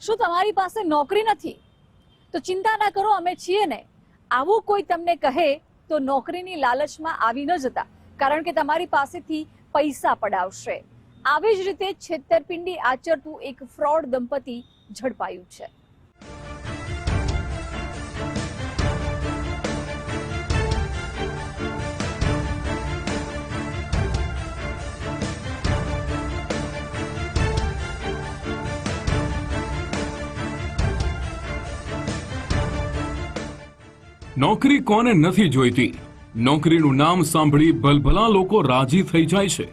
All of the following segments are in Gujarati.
શું તમારી પાસે નોકરી નથી? તો ચિંતા ના કરો, અમે છીએ ને. આવું કોઈ તમને કહે તો નોકરીની લાલચમાં આવી ન જતા, કારણ કે તમારી પાસેથી પૈસા પડાવશે. આવી જ રીતે છેતરપિંડી આચરતું એક ફ્રોડ દંપતી ઝડપાયું છે. નોકરી કોને નથી જોઈતી? નોકરીનું નામ સાંભળી ભલભલા લોકો રાજી થઈ જાય છે.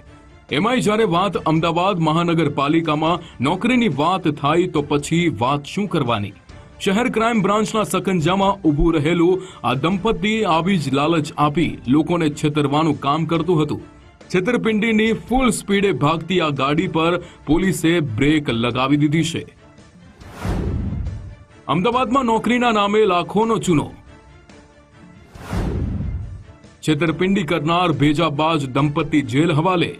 એમાંય જ્યારે વાત અમદાવાદ મહાનગરપાલિકામાં નોકરીની વાત થાય તો પછી વાત શું કરવાની? શહેર ક્રાઇમ બ્રાન્ચના સકંજામાં ઊભું રહેલું આ દંપતી આવી જ લાલચ આપી લોકોને છેતરવાનું કામ કરતું હતું. છેતરપિંડીની ફૂલ સ્પીડે ભાગતી આ ગાડી પર પોલીસે બ્રેક લગાવી દીધી છે. અમદાવાદમાં નોકરીના નામે લાખોનો ચૂનો. છેતરપિંડી કરનાર ભેજાબાજ દંપતી જેલ હવાલે.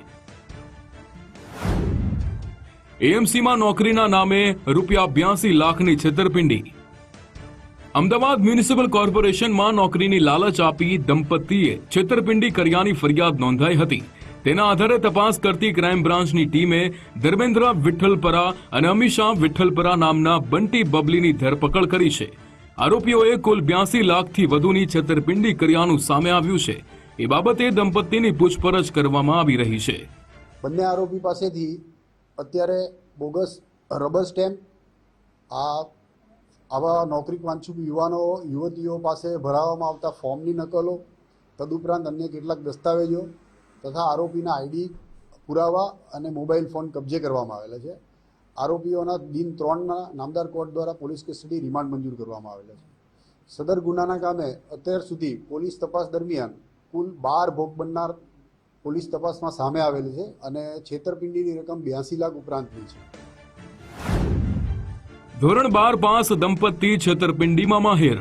એએમસીમાં નોકરીના નામે રૂપિયા બ્યાસી લાખની છેતરપિંડી. અમદાવાદ મ્યુનિસિપલ કોર્પોરેશનમાં નોકરીની લાલચ આપી દંપતીએ છેતરપિંડી કર્યાની ફરિયાદ નોંધાઈ હતી. તેના આધારે તપાસ કરતી ક્રાઇમ બ્રાન્ચની ટીમે ધર્મેન્દ્ર વિઠ્ઠલપરા અને અમિશા વિઠ્ઠલપરા નામના બંટી બબલીની ધરપકડ કરી છે. આરોપીઓએ કુલ બ્યાસી લાખથી વધુની છેતરપિંડી કર્યાનું સામે આવ્યું છે. એ બાબતે દંપતીની પૂછપરછ કરવામાં આવી રહી છે. બંને આરોપી પાસેથી અત્યારે બોગસ રબર સ્ટેમ્પ, આ આવા નોકરી વાંચુક યુવાનો, યુવતીઓ પાસે ભરાવવામાં આવતા ફોર્મની નકલો, તદુપરાંત અન્ય કેટલાક દસ્તાવેજો તથા આરોપીના આઈડી પુરાવા અને મોબાઈલ ફોન કબજે કરવામાં આવેલા છે. આરોપીઓના દિન ત્રણના નામદાર કોર્ટ દ્વારા પોલીસ કસ્ટડી રિમાન્ડ મંજૂર કરવામાં આવેલા છે. સદર ગુનાના કામે અત્યાર સુધી પોલીસ તપાસ દરમિયાન કુલ બાર ભોગ બનનાર પોલીસ તપાસમાં સામે આવેલી છે અને છેતરપિંડીની રકમ બ્યાસી લાખ ઉપરાંતની છે. ધોરણ બાર પાસ દંપતી છેતરપિંડીમાં માહેર.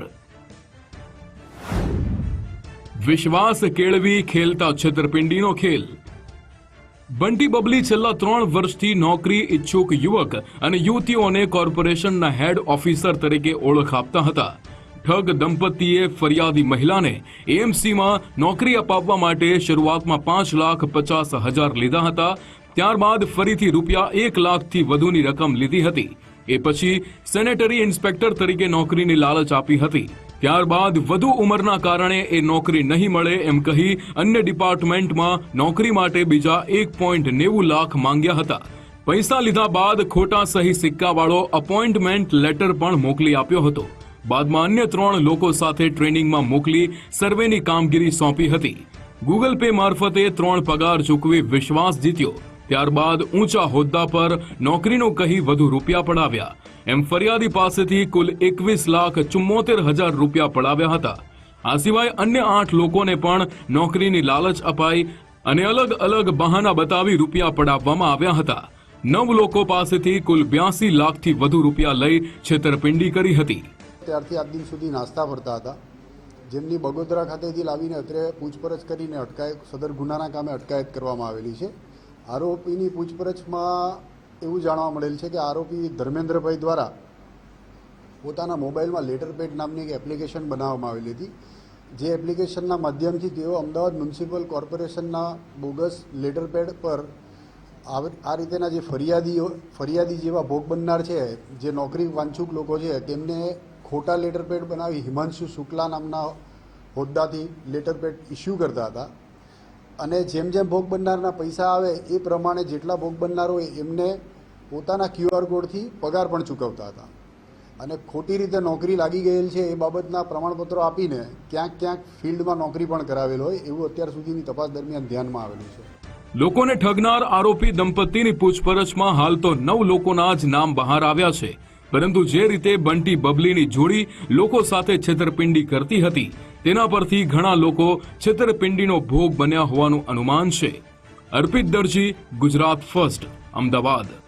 વિશ્વાસ કેળવી ખેલતા છેતરપિંડીનો ખેલ. બંટી બબલી છેલ્લા ત્રણ વર્ષથી નોકરી ઈચ્છુક યુવક અને યુવતીઓને કોર્પોરેશનના હેડ ઓફિસર તરીકે ઓળખ આપતા હતા. ઠગ દંપતીએ ફરિયાદી મહિલાને એએમસીમાં નોકરી અપાવવા માટે શરૂઆતમાં પાંચ લાખ પચાસ હજાર લીધા હતા. ત્યારબાદ ફરીથી રૂપિયા એક લાખથી વધુની રકમ લીધી હતી. એ પછી સેનેટરી ઇન્સ્પેક્ટર તરીકે નોકરીની લાલચ આપી હતી. ત્યારબાદ વધુ ઉંમરના કારણે એ નોકરી નહીં મળે એમ કહી અન્ય ડિપાર્ટમેન્ટમાં નોકરી માટે બીજા એક પોઈન્ટ નેવું લાખ માંગ્યા હતા. પૈસા લીધા બાદ ખોટા સહી સિક્કાવાળો અપોઇન્ટમેન્ટ લેટર પણ મોકલી આપ્યો હતો. બાદમાં અન્ય ત્રણ લોકો સાથે ટ્રેનિંગમાં મોકલી સર્વેની કામગીરી સોંપી હતી. ગૂગલ પે મારફતે ત્રણ પગાર ચૂકવી વિશ્વાસ જીત્યો. ત્યારબાદ ઊંચા હોદ્દા પર નોકરીનું કહી વધુ રૂપિયા પડાવ્યા. એમ ફરિયાદી પાસેથી કુલ એકવીસ લાખ ચુમ્મોતેર હજાર રૂપિયા પડાવ્યા હતા. આ સિવાય અન્ય આઠ લોકોને પણ નોકરીની લાલચ અપાઈ અને અલગ અલગ બહાના બતાવી રૂપિયા પડાવવામાં આવ્યા હતા. નવ લોકો પાસેથી કુલ બ્યાસી લાખથી વધુ રૂપિયા લઈ છેતરપિંડી કરી હતી. ત્યારથી આજ દિન સુધી નાસ્તા ફરતા હતા. જેમની બગોદરા ખાતેથી લાવીને અત્રે પૂછપરછ કરીને અટકાયત, સદર ગુનાના કામે અટકાયત કરવામાં આવેલી છે. આરોપીની પૂછપરછમાં એવું જાણવા મળેલ છે કે આરોપી ધર્મેન્દ્રભાઈ દ્વારા પોતાના મોબાઈલમાં લેટર પેડ નામની એક એપ્લિકેશન બનાવવામાં આવેલી હતી. જે એપ્લિકેશનના માધ્યમથી તેઓ અમદાવાદ મ્યુનિસિપલ કોર્પોરેશનના બોગસ લેટર પેડ પર આ રીતેના જે ફરિયાદીઓ, ફરિયાદી જેવા ભોગ બનનાર છે, જે નોકરી વાંછુક લોકો છે, તેમને ખોટા લેટર પેડ બનાવી હિમાંશુ શુક્લા નામના હોદ્દાથી લેટર પેડ ઇસ્યુ કરતા હતા. અને જેમ જેમ ભોગ બનનારના પૈસા આવે એ પ્રમાણે જેટલા ભોગ બનનાર હોય એમને પોતાના ક્યુઆર કોડથી પગાર પણ ચૂકવતા હતા. અને ખોટી રીતે નોકરી લાગી ગયેલ છે એ બાબતના પ્રમાણપત્રો આપીને ક્યાંક ક્યાંક ફિલ્ડમાં નોકરી પણ કરાવેલ હોય એવું અત્યાર સુધીની તપાસ દરમિયાન ધ્યાનમાં આવેલું છે. લોકોને ઠગનાર આરોપી દંપતીની પૂછપરછમાં હાલ તો નવ લોકોના જ નામ બહાર આવ્યા છે. પરંતુ જે રીતે બંટી બબલીની જોડી લોકો સાથે છેતરપિંડી કરતી હતી, તેના પરથી ઘણા લોકો છેતરપિંડીનો ભોગ બન્યા હોવાનું અનુમાન છે. અર્પિત દરજી, ગુજરાત ફર્સ્ટ, અમદાવાદ.